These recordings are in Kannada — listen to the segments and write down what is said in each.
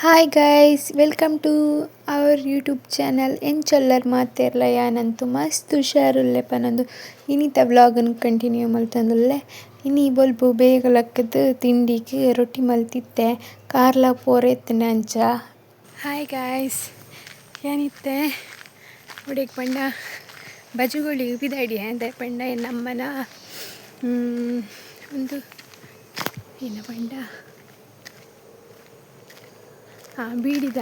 Hi guys welcome to our YouTube channel ಚಲ್ಲರ್ ಮಾತೆರ್ಲ ಯಾನಂತು ಮಸ್ತ್ ಹುಷಾರುಲ್ಲೆಪ್ಪ ನಂದು ಇನ್ನಿತ ವ್ಲಾಗನ್ನು ಕಂಟಿನ್ಯೂ ಮಲ್ತಂದುಲ್ಲೆ ಇನಿ ಬೊಲ್ಪು ಬೇಗ ಬೇಗಲಕ್ಕದು ತಿಂಡಿಗೆ ರೊಟ್ಟಿ ಮಲ್ತಿತ್ತೆ ಕಾರ್ಲ ಪೋರೆತ್ತಿನ ಅಂಚ ಹಾಯ್ ಗಾಯ್ಸ್ ಏನಿತ್ತೆ? ಉಡಿಗೆ ಪಂಡ ಬಜುಗಳು ಬಿದಾಡಿ ಅಂದೆ. ಪಂಡ ನಮ್ಮನ ಒಂದು ಏನ ಪಂಡ. ಬೀಡಿದ?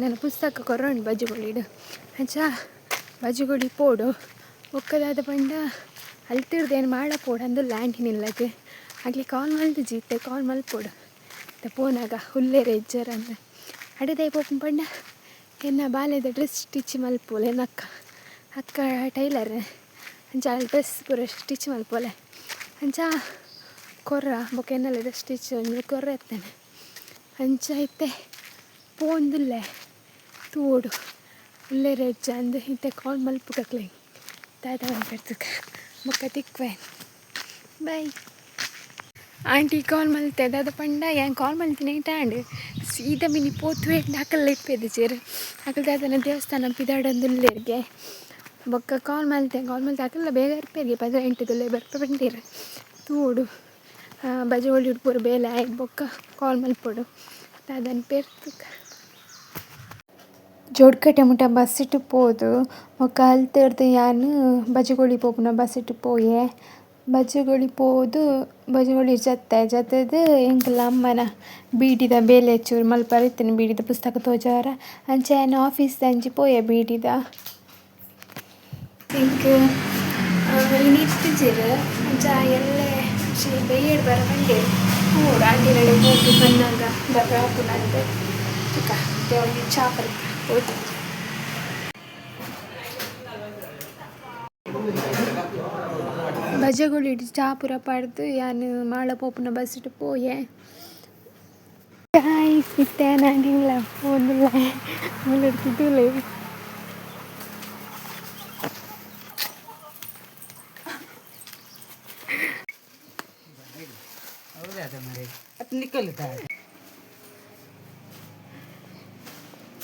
ನನ್ನ ಪುಸ್ತಕ ಕೊರೋಣ ಬಜುಗೊಳಿಡು ಅಂಚ ಬಜುಗೊಳಿ ಪೋಡು. ಒಕ್ಕದಾದ ಪಂಡ ಅಲ್ತಿರ್ದೇನು ಮಾಡ ಪೋಡು ಅಂದು ಲ್ಯಾಂಡ್ ನಿಲ್ಲದೆ ಆಗಲಿ ಕಾಲ್ ಮಲ್ದು ಜೀತೆ, ಕಾಲ್ ಮಲ್ಪೋಡು ಪೋನಾಗ ಹುಲ್ಲೇರೆ ರೆಜ್ಜರ್ ಅಂದ. ಅಡದೆ ಪೋಪು ಪಂಡ, ಎನ್ನ ಬಾಲ್ಯದ ಡ್ರೆಸ್ ಸ್ಟಿಚ್ ಮಲ್ಪೋಲೆ ಎನ್ನಕ್ಕ ಅಕ್ಕ ಟೈಲರ್, ಅಂಚ ಡ್ರೆಸ್ ಪೂರ ಸ್ಟಿಚ್ ಮಲ್ಪೋಲೆ. ಅಂಚ, ಕೊರ್ರ, ಬೊಕ ಡ್ರೆಸ್ ಸ್ಟಿಚ್ ಕೊರ್ರ ಎತ್ತೇನೆ. ಅಂಚ ಐತೆ ಪೋಂದುಲ್ಲೆ തോടും ഉള്ളേ ಅಂದು ಇಂತೆ ಕಾಲ್ ಮಲ್ಪುಗಕ್ಲೆ. ದಾದ ಪೆರ್ತುಕ ಬೊಕ್ಕ ತಿಕ್ವೆ. ಬೈ ಆಂಟಿ ಕಾಲ್ ಮಲ್ತೆ. ದಾದ ಪಂಡ, ಏನ್ ಕಾಲ್ ಮಲ್ತಿನ ಟ್ಯಾಂಡ್ ಸೀದಾ ಮಿನಿ ಪೋತು ಹಾಕಲ್ಲ ಇಪ್ಪೇದು ಚೇರು ಹಾಕಲ್ ದಾದನ ದೇವಸ್ಥಾನ ಪಿದಾಡಂದುಲ್ಲೇರ್ಗೆ ಬೊಕ್ಕ ಕಾಲ್ ಮಲ್ತೆ. ಕಾಲ್ ಮಲ್ತೆ ಹಾಕಲ್ಲ, ಬೇಗ ಇರ್ಪೇರ್ಗೆ ಪದ ಎಂಟುದುಲ್ಲೆ ಬರ್ಪ ಬಂದಿರ. ತೂಡು. ಬಜೆ ಒಳ್ಳಿ ಪೂರ ಬೇಲೆ. ಆಯ್ತು ಬೊಕ್ಕ ಕಾಲ್ ಮಲ್ಪೊಡು. ದಾದನ ಪೆರ್ತುಕ. ಜೋಡ್ಕಟ್ಟೆ ಮುಟ ಬಸ್ ಇಟ್ಟು ಪೋದು. ಬೊಕ ಅಲ್ತರ್ದು ಯಾನ್ ಬಜಗೊಳಿ ಪೋಪುನ ಬಸ್ ಇಟ್ಟು ಪೋಯೆ. ಬಜಗೊಳಿ ಪೋದು, ಬಜುಗೊಳಿ ಜತೆ ಜತೆದ್ ಎಂಕಲ್ನ ಅಮ್ಮನ ಬೀಡಿದ ಬೇಲೆ ಚೂರು ಮಲ್ಪರೆ ಬೀಡಿದ ಪುಸ್ತಕ ತೋಜಾರ. ಅಂಚ ಆಯನ ಆಫೀಸ್ ಅಂಜಿ ಪೋಯೆ ಬೀಡಿದ. ಎಂಕ್ ಇನಿತ್ತಿಜೆರ್ ಅಂಚ ಎಲ್ಲೆ ಬೇಯಡ್ ಬರ ಬಂಡೆ ಪೂರ ಅಂಟಿನಡೆ ಹೋಗಿ ಬಂದಾಗ ಆಪುನಂದ್ ತುಕ ದೇವಳಿ ಚಾಪಲ್ ಬಜೆಗಳು ಇಟ್ಟು ಚಾಪುರ ಪಡ್ದು ಯಾನು ಮಾಳ ಪೋಪುನ ಬಸ್ ಇಟ್ಟು ಪೋಯೆ. ಗಾಯ್ಸ್ ಇತ್ತೆ ನಾನಿಲ್ಲ ಫೋನಿಲ್ಲ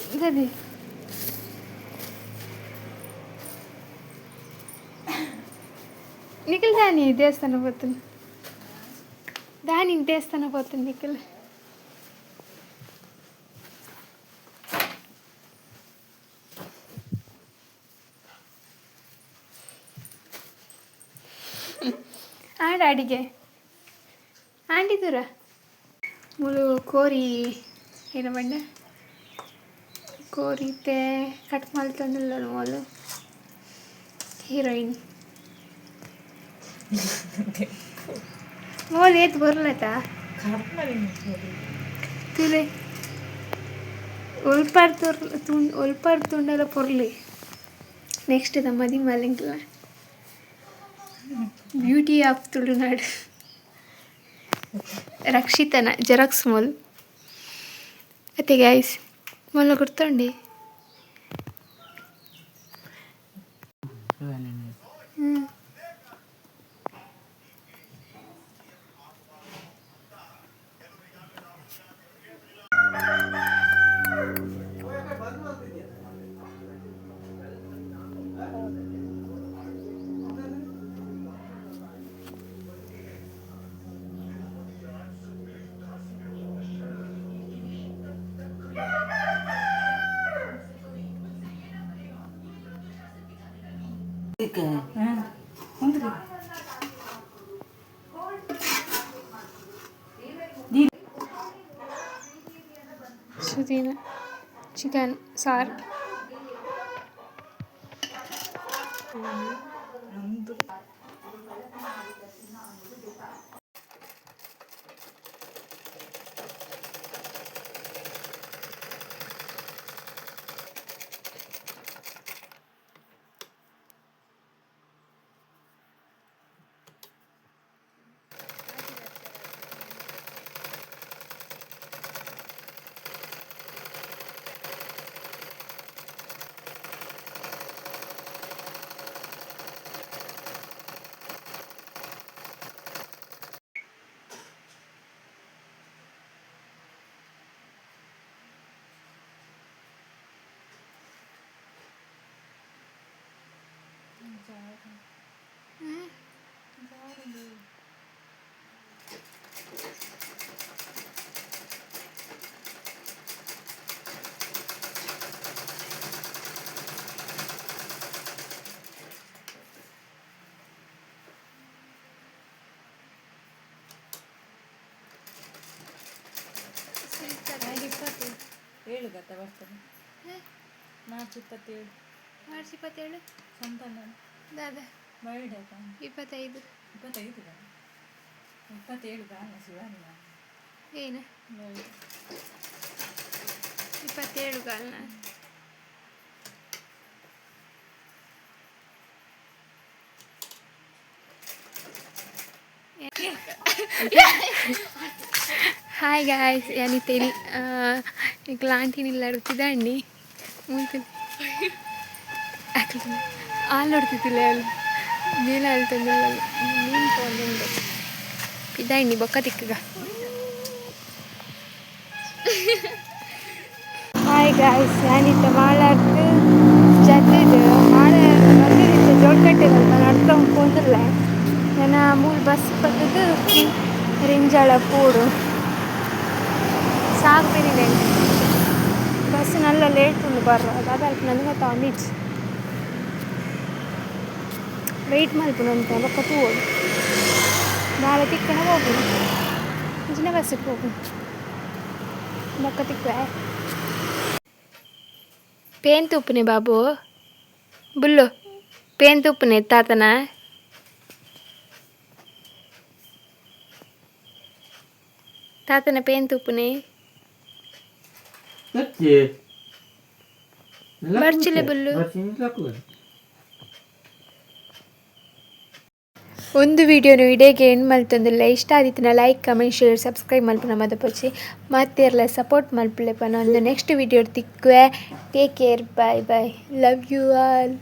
ಮುಲ್ಲಿಡ್ತಿದ್ದುಲೆ ಗದಿ ನಿಖಿಲ್ ದಾನಿ ದೇವಸ್ಥಾನ పోతుంది దాని దేవస్థాన పోతుంది నిఖిల్ ಆಡ ಅಡಿಗೆ ಆಂಟಿ ದೂರ ಮುಳು ಕೋರಿ ಏನ ಬಂಡ ಕೋರಿತೆ ಕಟ್ ಮಾಡ್ತಾನಲ್ಲ ನೋಲು ಹೀರೋಯಿನ್. ಮೋಲ್ ಏತ್ ಬರ್ಲತಾ? ತುಲೆ ಒಲ್ಪಾರ್ ತೊರ್ ತುಂಡ್ ಒಲ್ಪಾರ್ ತುಂಡಲ್ಲ ಪೊರ್ಲಿ. ನೆಕ್ಸ್ಟ್ ಇದ ಮದಿ ಮಲಿಂಗಿಲ್ಲ ಬ್ಯೂಟಿ ಆಫ್ ತುಳುನಾಡು. ರಕ್ಷಿತನ ಜೆರಾಕ್ಸ್ ಮೋಲ್. ಅತ್ತೆ ಗೈಸ್ మొన్న గుర్తండి. ಸುದೀನ ಚಿಕನ್ ಸಾರು ಏಳು ಗೊತ್ತಾ ಬರ್ತದೆ ಮಾರ್ಚ್ ಇಪ್ಪತ್ತೇಳು ಮಾರ್ಚ್ ಇಪ್ಪತ್ತೇಳು ಸಂತಾನ ದಾದ ಬರ್ಡೇ ಇಪ್ಪತ್ತೈದು ಇಪ್ಪತ್ತೈದು ಗಾ ಇಪ್ಪತ್ತೇಳು ಗಾನ ಶಿವಣ್ಣ ಏನು ಬರ್ಡೇ ಇಪ್ಪತ್ತೇಳು ಕಾಲನ హాయ్ గాయస్ అని తెలి ఇట్లాంటి నీళ్ళు అడుగుతుందండి అక్కడ వాళ్ళు అడుగుతుంది ಆಲೋಡ್ತಿದ್ದಿಲ್ಲ ಅಲ್ಲಿ ನೀನು ಅಳ್ತಿದ್ದಿಲ್ಲ ನೀನು ತೊಗೊಂಡು ಇದ್ದಾಯಿ ಬೊಕ್ಕ ತಿಕ್ಕಗ ಹಾಯ್ ಗಾಯ್ಸ್ ನಾನಿಟ್ಟ ಮಾಲಾಡ್ತು ಜದ್ದಿದ್ದು ಮಾಳೆ ಬಂದಿದ್ದ ಜೋಡ್ಕಟ್ಟಿರಲ್ಲ ನಡ್ಕೊಂಡು ಕುಂದಿರಲ ನನ್ನ ಮೂರು ಬಸ್ ಬಂದದ್ದು ರಿಂಜಾಳ ಪೂಡು ಸಾಕು ಬಸ್ ನಲ್ಲ ಲೇಟ್ ಉಂಡು ಬರ್ರ ಅದಾದ ನನಗೆ ತಾಂಡಿಡ್ಸ್ ವೆಯ್ಟ್ ಮಲ್ಪುನಂತ ಬೊಕ್ಕ ತೂಡು ನಾಳೆ ತಿಕ್ಕನ ಹೋಗುದು ಇಂಚಿನ ಬಸ್ಸಿಗೆ ಹೋಗು ಬೊಕ್ಕ ತಿಕ್ಕ ಪೇನ್ ತುಪ್ಪನೆ ಬಾಬು ಬುಲ್ಲು ಪೇನ್ ತುಪ್ಪನೆ ತಾತನ ತಾತನ ಪೇನ್ ತುಪ್ಪನೆ Perché? Barcile ಒಂದು ವಿಡಿಯೋನು ಇಡೇಗೆ ಏನು ಮಲ್ತಂದಿಲ್ಲ. ಇಷ್ಟ ಆದಿತ್ತಿನ ಲೈಕ್ ಕಮೆಂಟ್ ಶೇರ್ ಸಬ್ಸ್ಕ್ರೈಬ್ ಮಲ್ಪನ ಮದಪಚ್ಚಿ ಮತ್ತೆ ಇರಲ್ಲ ಸಪೋರ್ಟ್ ಮಲ್ಪಲೆಪ್ಪ. ಒಂದು next video ತಿಕ್ಕುವೆ. Take care bye bye love you all